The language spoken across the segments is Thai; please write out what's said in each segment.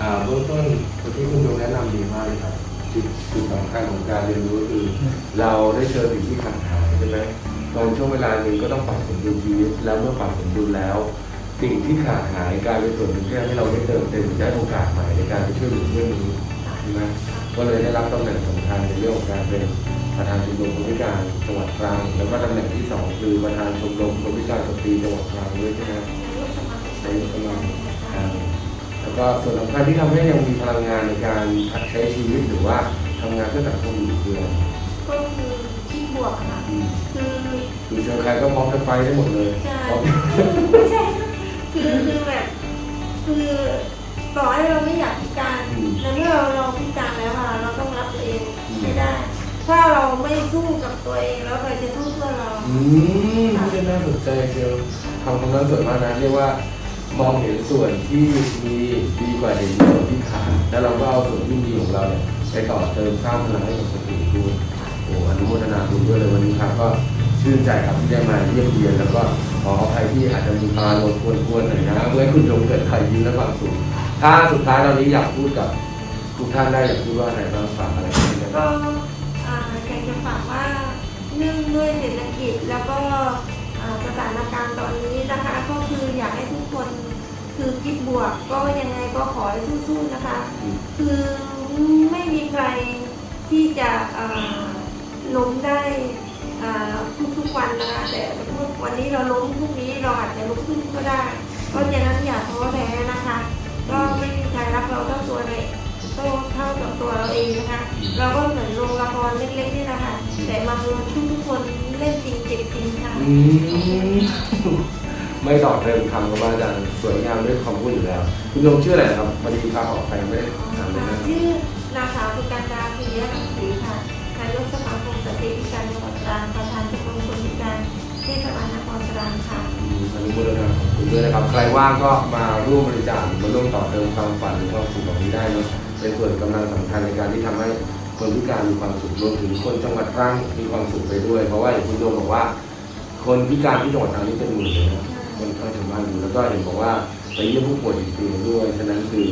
อ่าเบื้องต้นคนที่คุณโยมแนะนำดีมากเลยครับจุดจุดสำคัญของการเรียนรู้คือ เราได้เจอสิ่งที่ขาดหายใช่ไหมตอนช่วงเวลาหนึ่งก็ต้องปรับสมดุลชีวิตแล้วเมื่อปรับสมดุลแล้ว สิ่งที่ขาดหายกลายเป็นส่วนหนึ่งที่ทำให้เราได้เติมเต็มได้โอกาสใหม่ในการไปช่วยเหลือเพื่อนมนุษย์ใช่ไหมก็เลยได้รับตำแหน่งสำคัญในเรื่องของการเป็นประธานชมรมคนพิการจังหวัดตรังแล้วก็ตำแหน่งที่สองคือประธานชมรมคนพิการสตรีจังหวัดตรังด้วยใช่ไหมในกำลังทางแล้ว ก็ส่วนสำคัญที่ทำให้ยังมีพลังงานในการใช้ชีวิตหรือว่าทำงานเพื่อสังคมอยู่คืออะไรก็คือที่บวกค่ะอืมคือคือเจอใครก็พร้อมจะไฟได้หมดเลยใช่พร้อมไม่ใช่คือคือแบบคือต่อให้เราไม่อยากพิการในเมื่อเราเราพิการแล้วค่ะเราต้องรับตัวเองให้ได้ ถ้าเราไม่สู้กับตัวเองแล้วใครจะสู้เพื่อเรา อืมนี่เป็นน่าสนใจเชียวทำคำนั้นสวยมากนะเรียกว่า มองเห็นส่วนที่มีดีกว่าเห็นส่วนที่ขาดแล้วเราก็เอาส่วนที่มีของเราเนี่ยไปต่อเติมสร้างพลังให้กับคนอื่นด้วยโอ้อนุโมทนาบุญด้วยเลยวันนี้ครับก็ชื่นใจครับที่ได้มาเยี่ยมเยียนแล้วก็ขออภัยที่อาจจะมีพาลงกวนๆหน่อยนะเพื่อให้คุณโยมเกิดใครยิ้มและความสุขถ้าสุดท้ายตอนนี้อยากพูดกับทุกท่านได้อยากพูดว่าอะไรบ้างฝากอะไรบ้างก็อยากจะฝากว่าเนื่องด้วยเศรษฐกิจแล้วก็สถานการณ์ตอนนี้นะคะก็คืออยากให้ทุก คนคือคิดบวกก็ยังไงก็ขอให้สู้ๆนะคะ คือไม่มีใครที่จะอ่าล้มได้อ่าทุกๆวันนะคะแต่วันนี้เราล้มพรุ่งนี้เราอาจจะลุกขึ้นก็ได้เพราะฉะนั้นอย่าท้อแท้นะคะ ก็ไม่มีใครรักเราเท่าตัวเลยเท่าเท่ากับตัวเราเองนะคะ เราก็เหมือนโรงละครเล็กๆนี่แหละค่ะแต่มาทุกทุกๆคนเล่นจริงเจ็บจริงค่ะอืม ไม่ตอบเติมคำกับอาจารย์สวยงามด้วยคำพูดอยู่แล้ว คุณโยมชื่ออะไรนะครับวันนี้พาออกไปไม่ได้ถามเลยนะชื่อนางสาวสุกันดาศรีรังสีค่ะนายกสมาคมสตรีพิการจังหวัดตรังประธานชมรมคนพิการเทศบาลนครตรังค่ะอนุโมทนาขอบคุณด้วยนะครับ ใครว่างก็มาร่วมบริจาคหรือมาร่วมต่อเติมความฝันหรือความสุขแบบนี้ได้เนอะเป็นส่วนกำลังสำคัญในการที่ทำให้คนพิการมีความสุขรวมถึงคนจังหวัดตรังมีความสุขไปด้วย เพราะว่าอย่างคุณโยมบอกว่า คนพิการที่จังหวัดตรังนี่เป็นหมื่นเลยนะ คนข้างชาวบ้านอยู่แล้วก็เห็นบอกว่าไปเยี่ยมผู้ป่วยติดเตียงด้วยฉะนั้นคือ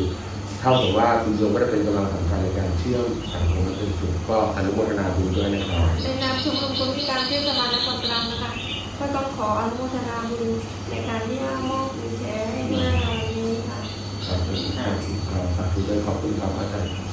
เท่ากับว่าคุณโยมก็ได้เป็นกำลังสำคัญในการเชื่อมสังคมและเป็นสุขก็อนุโมทนาบุญด้วยนะครับในนามชมรมคนพิการเทศบาลนครตรังนะคะก็ต้องขออนุโมทนาบุญในการที่ว่ามอบวีลแชร์ให้ด้วยในวันนี้ค่ะขอบคุณครับสาธุด้วยขอบคุณครับอาจารย์